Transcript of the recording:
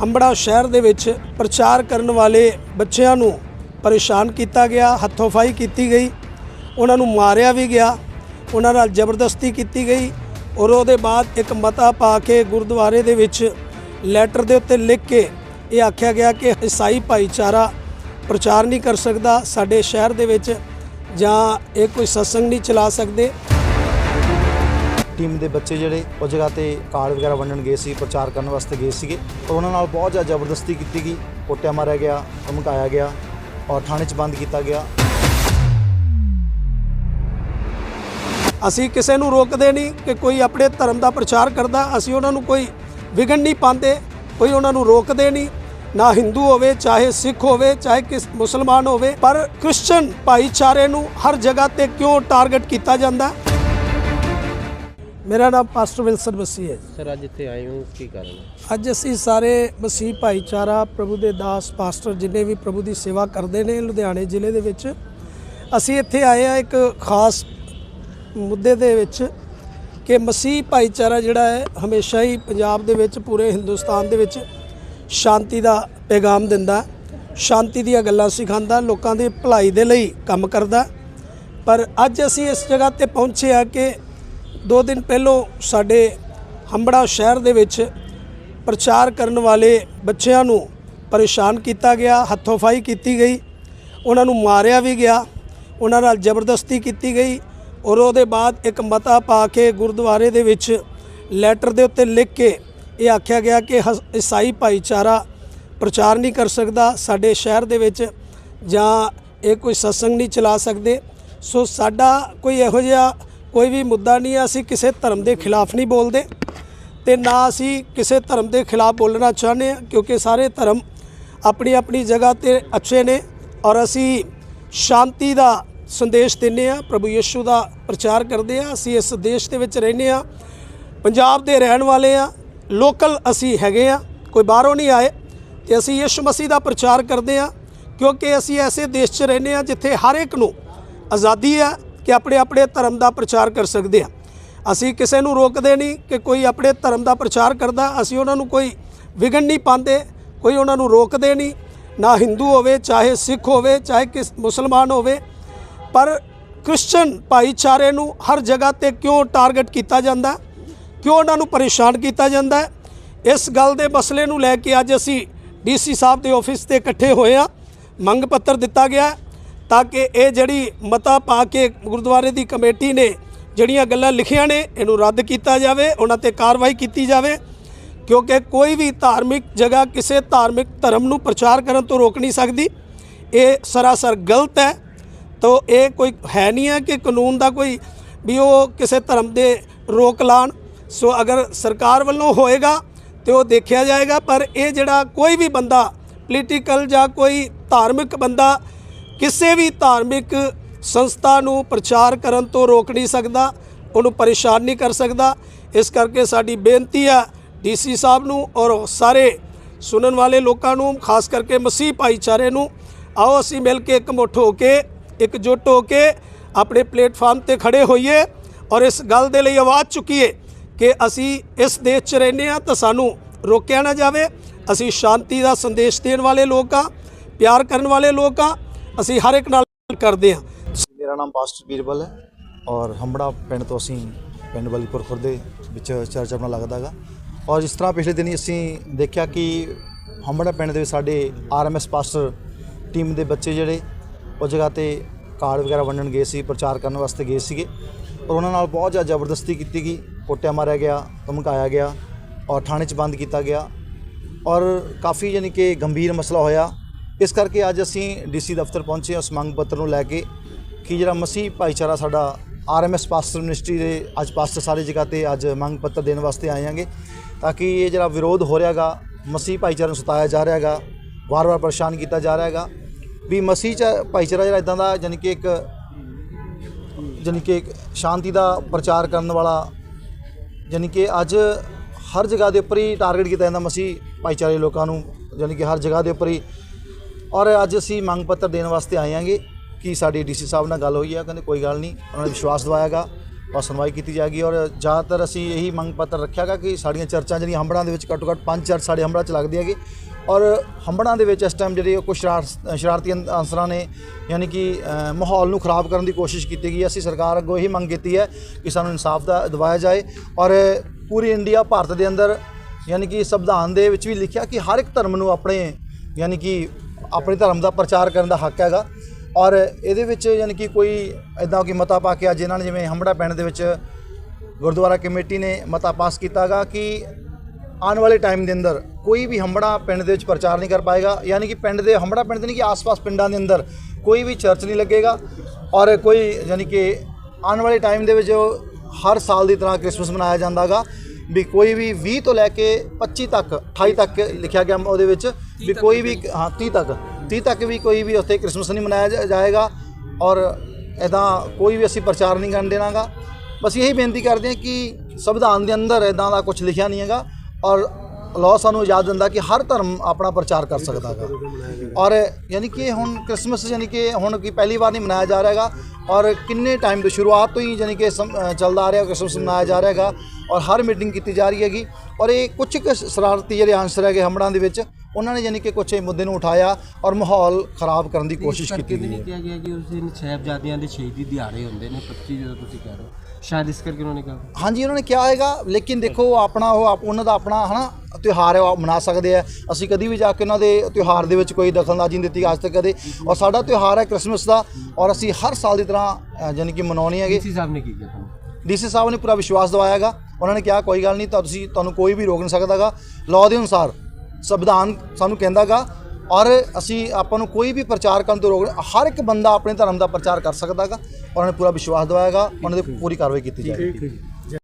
ਹੰਬੜਾ ਸ਼ਹਿਰ ਦੇ ਵਿੱਚ ਪ੍ਰਚਾਰ ਕਰਨ ਵਾਲੇ ਬੱਚਿਆਂ ਨੂੰ ਪਰੇਸ਼ਾਨ ਕੀਤਾ ਗਿਆ, ਹੱਥੋਫਾਈ ਕੀਤੀ ਗਈ, ਉਹਨਾਂ ਨੂੰ ਮਾਰਿਆ ਵੀ ਗਿਆ, ਉਹਨਾਂ ਨਾਲ ਜ਼ਬਰਦਸਤੀ ਕੀਤੀ ਗਈ ਔਰ ਉਹਦੇ ਬਾਅਦ ਇੱਕ ਮਤਾ ਪਾ ਕੇ ਗੁਰਦੁਆਰੇ ਦੇ ਵਿੱਚ ਲੈਟਰ ਦੇ ਉੱਤੇ ਲਿਖ ਕੇ ਇਹ ਆਖਿਆ ਗਿਆ ਕਿ ਈਸਾਈ ਭਾਈਚਾਰਾ ਪ੍ਰਚਾਰ ਨਹੀਂ ਕਰ ਸਕਦਾ, ਸਾਡੇ ਸ਼ਹਿਰ ਦੇ ਵਿੱਚ ਜਾਂ ਇਹ ਕੋਈ ਸਤਸੰਗ ਨਹੀਂ ਚਲਾ ਸਕਦੇ। ਟੀਮ ਦੇ ਬੱਚੇ ਜਿਹੜੇ ਉਹ ਜਗ੍ਹਾ ਤੇ ਕਾਰਡ ਵਗੈਰਾ ਵੰਡਣ ਗਏ ਸੀ, ਪ੍ਰਚਾਰ ਕਰਨ ਵਾਸਤੇ ਗਏ ਸੀਗੇ। ਪਰ ਉਹਨਾਂ ਨਾਲ ਬਹੁਤ ਜ਼ਿਆਦਾ ਜ਼ਬਰਦਸਤੀ ਕੀਤੀ ਗਈ। ਕੁੱਟਿਆ ਮਾਰਿਆ ਗਿਆ, ਧਮਕਾਇਆ ਗਿਆ ਔਰ ਥਾਣੇ 'ਚ ਬੰਦ ਕੀਤਾ ਗਿਆ। ਅਸੀਂ ਕਿਸੇ ਨੂੰ ਰੋਕਦੇ ਨਹੀਂ ਕਿ ਕੋਈ ਆਪਣੇ ਧਰਮ ਦਾ ਪ੍ਰਚਾਰ ਕਰਦਾ। ਅਸੀਂ ਉਹਨਾਂ ਨੂੰ ਕੋਈ ਵਿਗੜ ਨਹੀਂ ਪਾਉਂਦੇ, ਕੋਈ ਉਹਨਾਂ ਨੂੰ ਰੋਕਦੇ ਨਹੀਂ। ਨਾ ਹਿੰਦੂ ਹੋਵੇ, ਚਾਹੇ ਸਿੱਖ ਹੋਵੇ, ਚਾਹੇ ਕਿਸ ਮੁਸਲਮਾਨ ਹੋਵੇ, ਪਰ ਕ੍ਰਿਸਚੀਅਨ ਭਾਈਚਾਰੇ ਨੂੰ ਹਰ ਜਗ੍ਹਾ ਤੇ ਕਿਉਂ ਟਾਰਗੇਟ ਕੀਤਾ ਜਾਂਦਾ? ਮੇਰਾ ਨਾਮ ਪਾਸਟਰ ਵਿਲਸਨ ਮਸੀਹ ਹੈ। ਸਰ ਅੱਜ ਇੱਥੇ ਆਏ ਹੋ ਕੀ ਕਾਰਨ ਹੈ ਅੱਜ ਅਸੀਂ ਸਾਰੇ ਮਸੀਹ ਭਾਈਚਾਰਾ ਪ੍ਰਭੂ ਦੇ ਦਾਸ ਪਾਸਟਰ ਜਿੰਨੇ ਵੀ ਪ੍ਰਭੂ ਦੀ ਸੇਵਾ ਕਰਦੇ ਨੇ ਲੁਧਿਆਣੇ ਜ਼ਿਲ੍ਹੇ ਦੇ ਵਿੱਚ ਅਸੀਂ ਇੱਥੇ ਆਏ ਆ ਇੱਕ ਖਾਸ ਮੁੱਦੇ ਦੇ ਵਿੱਚ ਕਿ ਮਸੀਹ ਭਾਈਚਾਰਾ ਜਿਹੜਾ ਹੈ ਹਮੇਸ਼ਾ ਹੀ ਪੰਜਾਬ ਦੇ ਵਿੱਚ ਪੂਰੇ ਹਿੰਦੁਸਤਾਨ ਦੇ ਵਿੱਚ ਸ਼ਾਂਤੀ ਦਾ ਪੈਗਾਮ ਦਿੰਦਾ ਸ਼ਾਂਤੀ ਦੀਆਂ ਗੱਲਾਂ ਸਿਖਾਉਂਦਾ ਲੋਕਾਂ ਦੀ ਭਲਾਈ ਦੇ ਲਈ ਕੰਮ ਕਰਦਾ ਪਰ ਅੱਜ ਅਸੀਂ ਇਸ ਜਗ੍ਹਾ ਤੇ ਪਹੁੰਚੇ ਆ ਕਿ ਦੋ ਦਿਨ ਪਹਿਲੋਂ ਸਾਡੇ ਹੰਬੜਾ ਸ਼ਹਿਰ ਦੇ ਵਿੱਚ ਪ੍ਰਚਾਰ ਕਰਨ ਵਾਲੇ ਬੱਚਿਆਂ ਨੂੰ ਪਰੇਸ਼ਾਨ ਕੀਤਾ ਗਿਆ ਹੱਥੋਫਾਈ ਕੀਤੀ ਗਈ, ਉਹਨਾਂ ਨੂੰ ਮਾਰਿਆ ਵੀ ਗਿਆ, ਉਹਨਾਂ ਨਾਲ ਜ਼ਬਰਦਸਤੀ ਕੀਤੀ ਗਈ ਔਰ ਉਹਦੇ ਬਾਅਦ ਇੱਕ ਮਤਾ ਪਾ ਕੇ ਗੁਰਦੁਆਰੇ ਦੇ ਵਿੱਚ ਲੈਟਰ ਦੇ ਉੱਤੇ ਲਿਖ ਕੇ ਇਹ ਆਖਿਆ ਗਿਆ ਕਿ ਹਸ- ਈਸਾਈ ਭਾਈਚਾਰਾ ਪ੍ਰਚਾਰ ਨਹੀਂ ਕਰ ਸਕਦਾ, ਸਾਡੇ ਸ਼ਹਿਰ ਦੇ ਵਿੱਚ ਜਾਂ ਇਹ ਕੋਈ ਸਤਸੰਗ ਨਹੀਂ ਚਲਾ ਸਕਦੇ। ਸੋ ਸਾਡਾ ਕੋਈ ਇਹੋ ਜਿਹਾ ਕੋਈ ਵੀ ਮੁੱਦਾ ਨਹੀਂ ਹੈ, ਅਸੀਂ ਕਿਸੇ ਧਰਮ ਦੇ ਖਿਲਾਫ ਨਹੀਂ ਬੋਲਦੇ ਤੇ ਨਾ ਅਸੀਂ ਕਿਸੇ ਧਰਮ ਦੇ ਖਿਲਾਫ ਬੋਲਣਾ ਚਾਹੁੰਦੇ ਹਾਂ, ਕਿਉਂਕਿ ਸਾਰੇ ਧਰਮ ਆਪਣੀ ਆਪਣੀ ਜਗ੍ਹਾ ਤੇ ਅੱਛੇ ਨੇ ਔਰ ਅਸੀਂ ਸ਼ਾਂਤੀ ਦਾ ਸੰਦੇਸ਼ ਦਿੰਦੇ ਆ ਪ੍ਰਭੂ ਯਿਸੂ ਦਾ ਪ੍ਰਚਾਰ ਕਰਦੇ ਆ ਅਸੀਂ ਇਸ ਦੇਸ਼ ਦੇ ਵਿੱਚ ਰਹਿੰਦੇ ਆ ਪੰਜਾਬ ਦੇ ਰਹਿਣ ਵਾਲੇ ਆ ਲੋਕਲ ਅਸੀਂ ਹੈਗੇ ਆ ਕੋਈ ਬਾਹਰੋਂ ਨਹੀਂ ਆਏ ਤੇ ਅਸੀਂ ਯਿਸੂ ਮਸੀਹ ਦਾ ਪ੍ਰਚਾਰ ਕਰਦੇ ਆ ਕਿਉਂਕਿ ਅਸੀਂ ਐਸੇ ਦੇਸ਼ 'ਚ ਰਹਿੰਦੇ ਆ ਜਿੱਥੇ ਹਰ ਇੱਕ ਨੂੰ ਆਜ਼ਾਦੀ ਹੈ ਕਿ ਆਪਣੇ ਆਪਣੇ ਧਰਮ ਦਾ ਪ੍ਰਚਾਰ ਕਰ ਸਕਦੇ ਆ ਅਸੀਂ ਕਿਸੇ ਨੂੰ ਰੋਕਦੇ ਨਹੀਂ ਕਿ ਕੋਈ ਆਪਣੇ ਧਰਮ ਦਾ ਪ੍ਰਚਾਰ ਕਰਦਾ, ਅਸੀਂ ਉਹਨਾਂ ਨੂੰ ਕੋਈ ਵਿਗੜ ਨਹੀਂ ਪਾਉਂਦੇ, ਕੋਈ ਉਹਨਾਂ ਨੂੰ ਰੋਕਦੇ ਨਹੀਂ, ਨਾ ਹਿੰਦੂ ਹੋਵੇ, ਚਾਹੇ ਸਿੱਖ ਹੋਵੇ, ਚਾਹੇ ਕਿਸ ਮੁਸਲਮਾਨ ਹੋਵੇ। ਪਰ ਕ੍ਰਿਸਚੀਅਨ ਭਾਈਚਾਰੇ ਨੂੰ ਹਰ ਜਗ੍ਹਾ ਤੇ ਕਿਉਂ ਟਾਰਗੇਟ ਕੀਤਾ ਜਾਂਦਾ? ਕਿਉਂ ਉਹਨਾਂ ਨੂੰ ਪਰੇਸ਼ਾਨ ਕੀਤਾ ਜਾਂਦਾ? ਇਸ ਗੱਲ ਦੇ ਮਸਲੇ ਨੂੰ ਲੈ ਕੇ ਅੱਜ ਅਸੀਂ ਡੀਸੀ ਸਾਹਿਬ ਦੇ ਆਫਿਸ ਤੇ ਇਕੱਠੇ ਹੋਏ ਆ ਮੰਗ ਪੱਤਰ ਦਿੱਤਾ ਗਿਆ। ਤਾਂ ਕਿ ਇਹ ਜਿਹੜੀ ਮਤਾ ਪਾ ਕੇ ਗੁਰਦੁਆਰੇ ਦੀ ਕਮੇਟੀ ਨੇ ਜਿਹੜੀਆਂ ਗੱਲਾਂ ਲਿਖੀਆਂ ਨੇ, ਇਹਨੂੰ ਰੱਦ ਕੀਤਾ ਜਾਵੇ, ਉਹਨਾਂ ਤੇ ਕਾਰਵਾਈ ਕੀਤੀ ਜਾਵੇ, ਕਿਉਂਕਿ ਕੋਈ ਵੀ ਧਾਰਮਿਕ ਜਗ੍ਹਾ ਕਿਸੇ ਧਾਰਮਿਕ ਧਰਮ ਨੂੰ ਪ੍ਰਚਾਰ ਕਰਨ ਤੋਂ ਰੋਕ ਨਹੀਂ ਸਕਦੀ। ਇਹ ਸਰਾਸਰ ਗਲਤ ਹੈ। ਤੋ ਇਹ ਕੋਈ ਹੈ ਨਹੀਂ ਹੈ ਕਿ ਕਾਨੂੰਨ ਦਾ ਕੋਈ ਵੀ ਉਹ ਕਿਸੇ ਧਰਮ ਦੇ ਰੋਕ ਲਾਣ। ਸੋ ਅਗਰ ਸਰਕਾਰ ਵੱਲੋਂ ਹੋਏਗਾ ਤੇ ਉਹ ਦੇਖਿਆ ਜਾਏਗਾ, ਪਰ ਇਹ ਜਿਹੜਾ ਕੋਈ ਵੀ ਬੰਦਾ ਪੋਲੀਟੀਕਲ ਜਾਂ ਕੋਈ ਧਾਰਮਿਕ ਬੰਦਾ ਕਿਸੇ ਵੀ ਧਾਰਮਿਕ ਸੰਸਥਾ ਨੂੰ ਪ੍ਰਚਾਰ ਕਰਨ ਤੋਂ ਰੋਕ ਨਹੀਂ ਸਕਦਾ, ਉਹਨੂੰ ਪਰੇਸ਼ਾਨ ਨਹੀਂ ਕਰ ਸਕਦਾ। ਇਸ ਕਰਕੇ ਸਾਡੀ ਬੇਨਤੀ ਹੈ ਡੀਸੀ ਸਾਹਿਬ ਨੂੰ ਔਰ ਸਾਰੇ ਸੁਣਨ ਵਾਲੇ ਲੋਕਾਂ ਨੂੰ, ਖਾਸ ਕਰਕੇ ਮਸੀਹ ਭਾਈਚਾਰੇ ਨੂੰ, ਆਓ ਅਸੀਂ ਮਿਲ ਕੇ ਇਕਮੁੱਠ ਹੋ ਕੇ, ਇਕਜੁੱਟ ਹੋ ਕੇ ਆਪਣੇ ਪਲੇਟਫਾਰਮ ਤੇ ਖੜੇ ਹੋਈਏ ਔਰ ਇਸ ਗੱਲ ਦੇ ਲਈ ਆਵਾਜ਼ ਚੁੱਕੀਏ ਕਿ ਅਸੀਂ ਇਸ ਦੇਸ਼ 'ਚ ਰਹਿੰਦੇ ਹਾਂ ਤਾਂ ਸਾਨੂੰ ਰੋਕਿਆ ਨਾ ਜਾਵੇ। ਅਸੀਂ ਸ਼ਾਂਤੀ ਦਾ ਸੰਦੇਸ਼ ਦੇਣ ਵਾਲੇ ਲੋਕ ਆ ਪਿਆਰ ਕਰਨ ਵਾਲੇ ਲੋਕ ਆ ਅਸੀਂ ਹਰ ਇੱਕ ਨਾਲ ਕਰਦੇ ਹਾਂ। ਮੇਰਾ ਨਾਮ ਪਾਸਟਰ ਬੀਰਬਲ ਹੈ ਔਰ ਹੰਬੜਾ ਪਿੰਡ ਤੋਂ ਅਸੀਂ ਪਿੰਡ ਬਲੀਪੁਰ ਖੁਰਦੇ ਵਿੱਚ ਚਰਚ ਆਪਣਾ ਲੱਗਦਾਗਾ ਔਰ ਜਿਸ ਤਰ੍ਹਾਂ ਪਿਛਲੇ ਦਿਨੀ ਅਸੀਂ ਦੇਖਿਆ ਕਿ ਹੰਬੜਾ ਪਿੰਡ ਦੇ ਵਿੱਚ ਸਾਡੇ ਆਰਐਮਐਸ ਪਾਸਟਰ ਟੀਮ ਦੇ ਬੱਚੇ ਜਿਹੜੇ ਉਹ ਜਗ੍ਹਾ ਤੇ ਕਾਰਡ ਵਗੈਰਾ ਵੰਡਣ ਗਏ ਸੀ, ਪ੍ਰਚਾਰ ਕਰਨ ਵਾਸਤੇ ਗਏ ਸੀਗੇ। ਔਰ ਉਹਨਾਂ ਨਾਲ ਬਹੁਤ ਜ਼ਿਆਦਾ ਜ਼ਬਰਦਸਤੀ ਕੀਤੀ ਗਈ। ਕੁੱਟਿਆ ਮਾਰਿਆ ਗਿਆ, ਧਮਕਾਇਆ ਗਿਆ ਔਰ ਥਾਣੇ 'ਚ ਬੰਦ ਕੀਤਾ ਗਿਆ। ਔਰ ਕਾਫੀ ਯਾਨੀ ਕਿ ਗੰਭੀਰ ਮਸਲਾ ਹੋਇਆ। ਇਸ ਕਰਕੇ ਅੱਜ ਅਸੀਂ ਡੀਸੀ ਦਫ਼ਤਰ ਪਹੁੰਚੇ ਉਸ ਮੰਗ ਪੱਤਰ ਨੂੰ ਲੈ ਕੇ ਕਿ ਜਿਹੜਾ ਮਸੀਹ ਭਾਈਚਾਰਾ ਸਾਡਾ ਆਰਐਮਐਸ ਪਾਸਟਰ ਮਿਨਿਸਟਰੀ ਦੇ ਅੱਜ ਪਾਸਟਰ ਸਾਰੀ ਜਗ੍ਹਾ ਤੇ ਅੱਜ ਮੰਗ ਪੱਤਰ ਦੇਣ ਵਾਸਤੇ ਆਏ ਹਾਂਗੇ ਤਾਂ ਕਿ ਇਹ ਜਿਹੜਾ ਵਿਰੋਧ ਹੋ ਰਿਹਾਗਾ, ਮਸੀਹ ਭਾਈਚਾਰੇ ਨੂੰ ਸਤਾਇਆ ਜਾ ਰਿਹਾਗਾ, ਵਾਰ-ਵਾਰ ਪਰੇਸ਼ਾਨ ਕੀਤਾ ਜਾ ਰਿਹਾਗਾ, ਵੀ ਮਸੀਹ ਚ ਭਾਈਚਾਰਾ ਜਿਹੜਾ ਇਦਾਂ ਦਾ ਯਾਨੀ ਕਿ ਇੱਕ ਯਾਨੀ ਕਿ ਸ਼ਾਂਤੀ ਦਾ ਪ੍ਰਚਾਰ ਕਰਨ ਵਾਲਾ ਯਾਨੀ ਕਿ ਅੱਜ ਹਰ ਜਗ੍ਹਾ ਦੇ ਉੱਪਰ ਹੀ ਟਾਰਗੇਟ ਕੀਤਾ ਜਾਂਦਾ ਮਸੀਹ ਭਾਈਚਾਰੇ ਲੋਕਾਂ ਨੂੰ ਯਾਨੀ ਕਿ ਹਰ ਜਗ੍ਹਾ ਦੇ ਉੱਪਰ ਹੀ ਔਰ ਅੱਜ ਅਸੀਂ ਮੰਗ ਪੱਤਰ ਦੇਣ ਵਾਸਤੇ ਆਏ ਹਾਂਗੇ ਕਿ ਸਾਡੀ ਡੀਸੀ ਸਾਹਿਬ ਨਾਲ ਗੱਲ ਹੋਈ ਹੈ ਕਹਿੰਦੇ ਕੋਈ ਗੱਲ ਨਹੀਂ, ਉਹਨਾਂ ਨੇ ਵਿਸ਼ਵਾਸ ਦਿਵਾਇਆਗਾ, ਔਰ ਸੁਣਵਾਈ ਕੀਤੀ ਜਾਏਗੀ, ਔਰ ਜ਼ਿਆਦਾਤਰ ਅਸੀਂ ਇਹੀ ਮੰਗ ਪੱਤਰ ਰੱਖਿਆਗਾ ਕਿ ਸਾਡੀਆਂ ਚਰਚਾਂ ਜਿਹੜੀਆਂ ਹੰਬੜਾਂ ਦੇ ਵਿੱਚ ਘੱਟੋ ਘੱਟ ਪੰਜ ਚਾਰ ਸਾਡੇ ਹੰਬੜਾਂ 'ਚ ਲੱਗਦੀ ਹੈਗੀ, ਔਰ ਹੰਬੜਾਂ ਦੇ ਵਿੱਚ ਇਸ ਟਾਈਮ ਜਿਹੜੀ ਕੁਝ ਸ਼ਰਾਰ, ਸ਼ਰਾਰਤੀ ਅੰ- ਅਨਸਰਾਂ ਨੇ ਯਾਨੀ ਕਿ ਮਾਹੌਲ ਨੂੰ ਖਰਾਬ ਕਰਨ ਦੀ ਕੋਸ਼ਿਸ਼ ਕੀਤੀ ਗਈ ਅਸੀਂ ਸਰਕਾਰ ਅੱਗੋਂ ਇਹੀ ਮੰਗ ਕੀਤੀ ਹੈ ਕਿ ਸਾਨੂੰ ਇਨਸਾਫ ਦਾ ਦਿਵਾਇਆ ਜਾਏ, ਔਰ ਪੂਰੀ ਇੰਡੀਆ ਭਾਰਤ ਦੇ ਅੰਦਰ ਯਾਨੀ ਕਿ ਸੰਵਿਧਾਨ ਦੇ ਵਿੱਚ ਵੀ ਲਿਖਿਆ ਕਿ ਹਰ ਇੱਕ ਧਰਮ ਨੂੰ ਆਪਣੇ ਯਾਨੀ ਕਿ ਆਪਣੇ ਧਰਮ ਦਾ ਪ੍ਰਚਾਰ ਕਰਨ ਦਾ ਹੱਕ ਹੈਗਾ। ਔਰ ਇਹਦੇ ਵਿੱਚ ਯਾਨੀ ਕਿ ਕੋਈ ਇਦਾਂ ਕਿ ਮਤਾ ਪਾ ਕੇ ਅੱਜ ਇਹਨਾਂ ਨੇ ਜਿਵੇਂ ਹੰਬੜਾ ਪਿੰਡ ਦੇ ਵਿੱਚ ਗੁਰਦੁਆਰਾ ਕਮੇਟੀ ਨੇ ਮਤਾ ਪਾਸ ਕੀਤਾਗਾ ਕਿ ਆਉਣ ਵਾਲੇ ਟਾਈਮ ਦੇ ਅੰਦਰ ਕੋਈ ਵੀ ਹੰਬੜਾ ਪਿੰਡ ਦੇ ਵਿੱਚ ਪ੍ਰਚਾਰ ਨਹੀਂ ਕਰ ਪਾਏਗਾ। ਯਾਨੀ ਕਿ ਪਿੰਡ ਦੇ, ਹੰਬੜਾ ਪਿੰਡ ਦੇ ਨਹੀਂ ਕਿ ਆਸ-ਪਾਸ ਪਿੰਡਾਂ ਦੇ ਅੰਦਰ ਕੋਈ ਵੀ ਚਰਚ ਨਹੀਂ ਲੱਗੇਗਾ। ਔਰ ਕੋਈ ਯਾਨੀ ਕਿ ਆਉਣ ਵਾਲੇ ਟਾਈਮ ਦੇ ਵਿੱਚ ਹਰ ਸਾਲ ਦੀ ਤਰ੍ਹਾਂ ਕ੍ਰਿਸਮਸ ਮਨਾਇਆ ਜਾਂਦਾਗਾ ਵੀ ਕੋਈ ਵੀ 20 ਤੋਂ ਲੈ ਕੇ 25 ਤੱਕ 28 ਤੱਕ ਲਿਖਿਆ ਗਿਆ ਉਹਦੇ ਵਿੱਚ ਵੀ ਕੋਈ ਵੀ ਹਾਂ 30 ਤੱਕ। 30 ਤੱਕ ਵੀ ਕੋਈ ਵੀ ਉੱਥੇ ਕ੍ਰਿਸਮਸ ਨਹੀਂ ਮਨਾਇਆ ਜਾਏਗਾ ਔਰ ਇਦਾਂ ਕੋਈ ਵੀ ਅਸੀਂ ਪ੍ਰਚਾਰ ਨਹੀਂ ਕਰਨ ਦੇਣਾਗਾ। ਬਸ ਇਹੀ ਬੇਨਤੀ ਕਰਦੇ ਹਾਂ ਕਿ ਸੰਵਿਧਾਨ ਦੇ ਅੰਦਰ ਇਦਾਂ ਦਾ ਕੁਝ ਲਿਖਿਆ ਨਹੀਂ ਹੈਗਾ ਔਰ ਲਾਅ ਸਾਨੂੰ ਇਜਾਜ਼ਤ ਦਿੰਦਾ ਕਿ ਹਰ ਧਰਮ ਆਪਣਾ ਪ੍ਰਚਾਰ ਕਰ ਸਕਦਾ ਹੈਗਾ। ਔਰ ਯਾਨੀ ਕਿ ਹੁਣ ਕ੍ਰਿਸਮਸ ਯਾਨੀ ਕਿ ਹੁਣ ਕੀ ਪਹਿਲੀ ਵਾਰ ਨਹੀਂ ਮਨਾਇਆ ਜਾ ਰਿਹਾ ਹੈਗਾ, ਔਰ ਕਿੰਨੇ ਟਾਈਮ ਤੋਂ ਸ਼ੁਰੂਆਤ ਤੋਂ ਹੀ ਯਾਨੀ ਕਿ ਸਮ- ਚੱਲਦਾ ਆ ਰਿਹਾ, ਕ੍ਰਿਸਮਸ ਮਨਾਇਆ ਜਾ ਰਿਹਾ ਹੈਗਾ, ਔਰ ਹਰ ਮੀਟਿੰਗ ਕੀਤੀ ਜਾ ਰਹੀ ਹੈਗੀ। ਔਰ ਇਹ ਕੁਝ ਕੁ ਸ਼ਰਾਰਤੀ ਜਿਹੜੇ ਆਂਸਰ ਹੈਗੇ ਹਮੜਾਂ ਦੇ ਵਿੱਚ ਉਹਨਾਂ ਨੇ ਯਾਨੀ ਕਿ ਕੁਝ ਇਹ ਮੁੱਦੇ ਨੂੰ ਉਠਾਇਆ ਔਰ ਮਾਹੌਲ ਖਰਾਬ ਕਰਨ ਦੀ ਕੋਸ਼ਿਸ਼ ਕੀਤੀ ਗਈ ਹੈ। ਕਿਹਾ ਗਿਆ ਕਿ ਉਸ ਦਿਨ ਸਾਹਿਬਜ਼ਾਦਿਆਂ ਦੇ ਸ਼ਹੀਦੀ ਦਿਹਾੜੇ ਹੁੰਦੇ ਨੇ 25 ਜਦੋਂ ਤੁਸੀਂ ਕਹਿ ਰਹੇ ਹੋ। ਸ਼ਾਇਦ ਇਸ ਕਰਕੇ ਉਹਨਾਂ ਨੇ ਕਿਹਾ ਹਾਂਜੀ ਉਹਨਾਂ ਨੇ ਕਿਹਾ ਹੈਗਾ ਲੇਕਿਨ ਦੇਖੋ ਆਪਣਾ ਉਹ ਆਪ- ਉਹਨਾਂ ਦਾ ਆਪਣਾ ਹਨਾ ਤਿਉਹਾਰ ਹੈ ਉਹ ਮਨਾ ਸਕਦੇ ਆ। ਅਸੀਂ ਕਦੀ ਵੀ ਜਾ ਕੇ ਉਹਨਾਂ ਦੇ ਤਿਉਹਾਰ ਦੇ ਵਿੱਚ ਕੋਈ ਦਖਲਅੰਦਾਜ਼ੀ ਨਹੀਂ ਦਿੱਤੀ ਅੱਜ ਤੱਕ ਕਦੇ। ਔਰ ਸਾਡਾ ਤਿਉਹਾਰ ਹੈ ਕ੍ਰਿਸਮਸ ਦਾ ਔਰ ਅਸੀਂ ਹਰ ਸਾਲ ਦੀ ਤਰ੍ਹਾਂ ਯਾਨੀ ਕਿ ਮਨਾਉਣੀ ਹੈਗੀ। ਡੀਸੀ ਸਾਹਿਬ ਨੇ ਕੀ ਕਿਹਾ ਡੀਸੀ ਸਾਹਿਬ ਨੇ ਪੂਰਾ ਵਿਸ਼ਵਾਸ ਦਿਵਾਇਆਗਾ ਉਹਨਾਂ ਨੇ ਕਿਹਾ ਕੋਈ ਗੱਲ ਨਹੀਂ ਤਾਂ ਤੁਸੀਂ ਤੁਹਾਨੂੰ ਕੋਈ ਵੀ ਰੋਕ ਨਹੀਂ ਸਕਦਾਗਾ ਲਾਅ ਦੇ ਅਨੁਸਾਰ ਸੰਵਿਧਾਨ ਸਾਨੂੰ ਕਹਿੰਦਾਗਾ ਔਰ ਅਸੀਂ ਆਪਾਂ ਨੂੰ ਕੋਈ ਵੀ ਪ੍ਰਚਾਰ ਕਰਨ ਤੋਂ ਰੋਕ ਹਰ ਇੱਕ ਬੰਦਾ ਆਪਣੇ ਧਰਮ ਦਾ ਪ੍ਰਚਾਰ ਕਰ ਸਕਦਾਗਾ ਉਹਨਾਂ ਨੇ ਪੂਰਾ ਵਿਸ਼ਵਾਸ ਦਿਵਾਇਆਗਾ ਉਹਨਾਂ ਦੀ ਪੂਰੀ ਕਾਰਵਾਈ ਕੀਤੀ ਜਾਏਗੀ।